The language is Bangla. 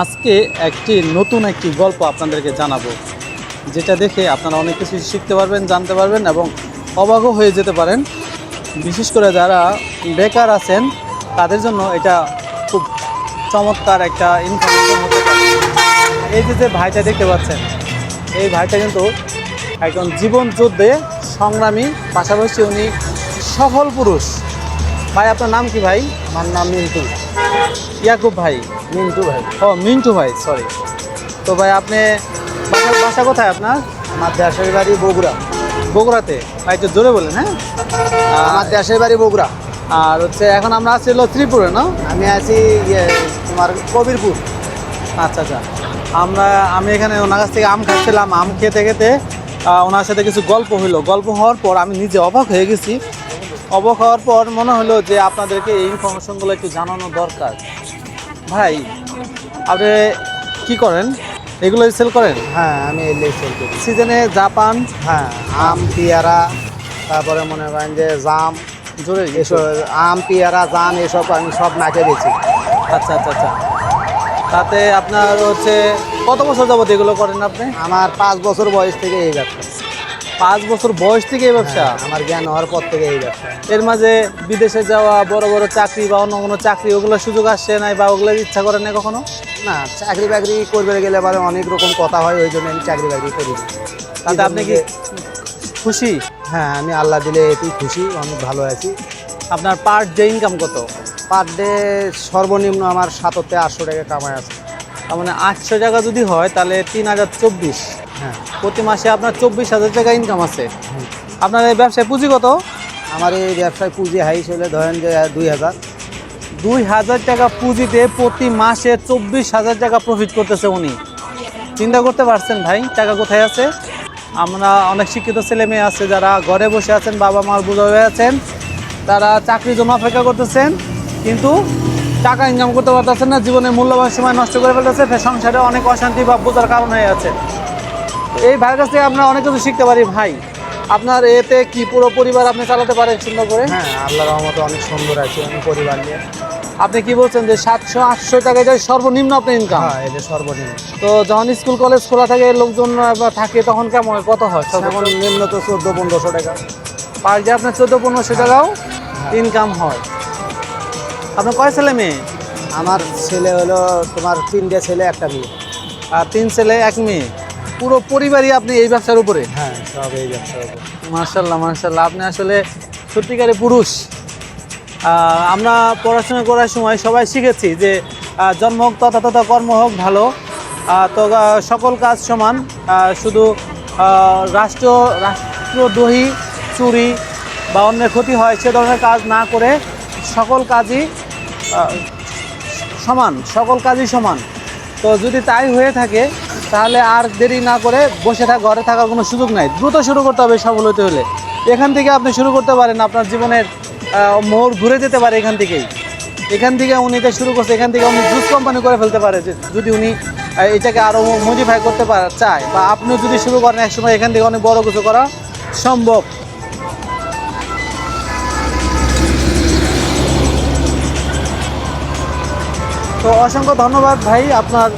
আজকে একটি নতুন একটি গল্প আপনাদেরকে জানাব, যেটা দেখে আপনারা অনেক কিছু শিখতে পারবেন, জানতে পারবেন এবং অবাকও হয়ে যেতে পারেন। বিশেষ করে যারা বেকার আছেন, তাদের জন্য এটা খুব চমৎকার একটা ইনফরমেশন হতে পারে। এই যে যে ভাইটা দেখতে পাচ্ছেন, এই ভাইটা কিন্তু একজন জীবন যুদ্ধে সংগ্রামী, পাশাপাশি উনি সফল পুরুষ। ভাই আপনার নাম কি ভাই? আমার নাম মিন্টু। ইয়াকুব ভাই। মিন্টু ভাই। ও মিন্টু ভাই সরি তো ভাই আপনি বাসা বাসা কোথায় আপনার? আমার দেশের বাড়ি বগুড়া। বগুড়াতে? ভাই একটু জোরে বলেন হ্যাঁ? আমার দেশের বাড়ি বগুড়া। আর হচ্ছে এখন আমরা আছি হলো ত্রিপুরে না? আমি আছি ইয়ে, তোমার কবিরপুর। আচ্ছা আচ্ছা। আমরা আমি এখানে ওনার কাছ থেকে আম খাচ্ছিলাম। আম খেতে খেতে ওনার সাথে কিছু গল্প হইল। গল্প হওয়ার পর আমি নিজে অবাক হয়ে গেছি অবাক হওয়ার পর মনে হলো যে আপনাদেরকে এই ইনফরমেশনগুলো একটু জানানো দরকার। ভাই আপনি কি করেন? এগুলো সেল করেন? হ্যাঁ আমি এলেই সেল করি। সিজনে জাপান? হ্যাঁ আম পেয়ারা তারপরে মনে করেন যে জাম জোরে এসব আম পেয়ারা জাম এসব আমি সব নাকে বেছি আচ্ছা আচ্ছা আচ্ছা। তাতে আপনার হচ্ছে কত বছর যাবত এগুলো করেন আপনি? আমার পাঁচ বছর বয়স থেকে এই ব্যবসা পাঁচ বছর বয়স থেকে এই ব্যবসা? হ্যাঁ, আমার জ্ঞান হওয়ার পর থেকে এই ব্যবসা। এর মাঝে বিদেশে যাওয়া বড় বড় চাকরি বা অন্য কোনো চাকরি ওগুলো সুযোগ আসছে নাই বা ওগুলোর ইচ্ছা করেন না কখনো? না চাকরি বাকরি করবে গেলে আবার অনেক রকম কথা হয় ওই জন্য আমি চাকরি বাকরি করি। তাতে আপনি কি খুশি? হ্যাঁ আমি আল্লাহ দিলে এতেই খুশি অনেক ভালো আছি। আপনার পার ডে ইনকাম কত? পার ডে সর্বনিম্ন আমার সাততে আটশো টাকা কামাই আছে। তার মানে আটশো টাকা যদি হয় তাহলে তিন হাজার চব্বিশ। প্রতি মাসে আপনার চব্বিশ হাজার টাকা ইনকাম আছে। আপনার এই ব্যবসায় পুঁজি কত? আমার এই ব্যবসায় পুঁজি হাইস হলে ধরেন যে দুই হাজার। দুই হাজার টাকা পুঁজিতে প্রতি মাসে চব্বিশ হাজার টাকা প্রফিট করতেছে উনি। চিন্তা করতে পারছেন ভাই টাকা কোথায় আছে? আমরা অনেক শিক্ষিত ছেলে মেয়ে আছে যারা ঘরে বসে আছেন বাবা মার বোঝা হয়ে আছেন তারা চাকরি জমা অপেক্ষা করতেছেন কিন্তু টাকা ইনকাম করতে পারতেছেন না জীবনে মূল্যবান সময় নষ্ট করে ফেলতেছে সংসারে অনেক অশান্তি বা বোঝার কারণ হয়ে আছে। এই ভাইয়ের কাছ থেকে আমরা অনেক কিছু শিখতে পারি ভাই। আপনার এতে কি পুরো পরিবার আপনি চালাতে পারেন সুন্দর করে? হ্যাঁ আল্লাহ রহমতে অনেক সুন্দর আছে আমি পরিবার নিয়ে। আপনি কি বলছেন যে সাতশো আটশো টাকা যায় সর্বনিম্ন আপনার ইনকাম হ্যাঁ এটা সর্বনিম্ন। তো যখন স্কুল কলেজ খোলা থাকে লোকজন থাকে তখন কেমন হয়? কত হয় এখন নিম্ন তো চোদ্দ পনেরোশো টাকা। পার ডে আপনার চোদ্দ পনেরোশো টাকাও ইনকাম হয়। আপনার কয় ছেলে মেয়ে? আমার ছেলে হলো তোমার তিনটে ছেলে একটা মেয়ে। আর তিন ছেলে এক মেয়ে? পুরো পরিবারই আপনি এই ব্যবসার উপরে? হ্যাঁ সব এই মার্শাল্লাহ মার্শাল্লাহ আপনি আসলে সত্যিকারে পুরুষ। আমরা পড়াশোনা করার সময় সবাই শিখেছি যে জন্ম হোক তথা তথা কর্ম হোক ভালো। তো সকল কাজ সমান। শুধু রাষ্ট্র রাষ্ট্রদ্রোহী চুরি বা অন্যের ক্ষতি হয় সে ধরনের কাজ না করে সকল কাজই সমান সকল কাজই সমান। তো যদি তাই হয়ে থাকে তাহলে আর দেরি না করে বসে থাকা, ঘরে থাকার কোনো সুযোগ নাই। দ্রুত শুরু করতে হবে সফল হতে হলে। এখান থেকে আপনি শুরু করতে পারেন, আপনার জীবনের মোড় ঘুরে যেতে পারে এখান থেকেই। এখান থেকে উনি এটা শুরু করছে, এখান থেকে উনি জুস কোম্পানি করে ফেলতে পারে যদি উনি এটাকে আরও মডিফাই করতে পারে, চায়। বা আপনিও যদি শুরু করেন একসময়, এখান থেকে অনেক বড় কিছু করা সম্ভব। তো অসংখ্য ধন্যবাদ ভাই, আপনার